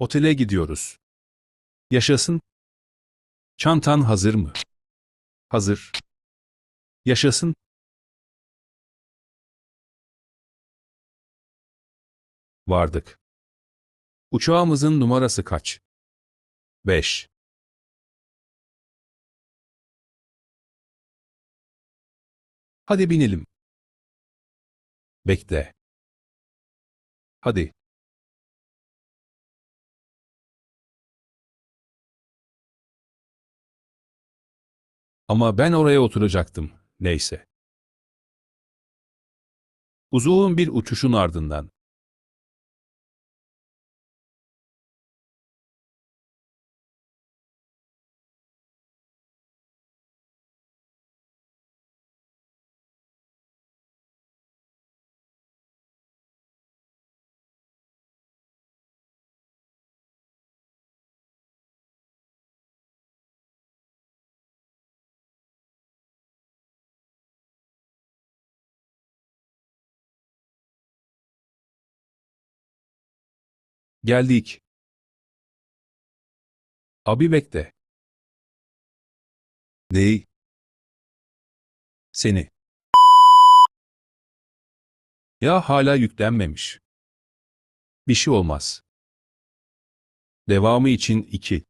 Otele gidiyoruz. Yaşasın. Çantan hazır mı? Hazır. Yaşasın. Vardık. Uçağımızın numarası kaç? 5. Hadi binelim. Bekle. Hadi. Ama ben oraya oturacaktım. Neyse. Uzun bir uçuşun ardından. Geldik. Abi bekle. Neyi? Seni. Ya hala yüklenmemiş. Bir şey olmaz. Devamı için 2.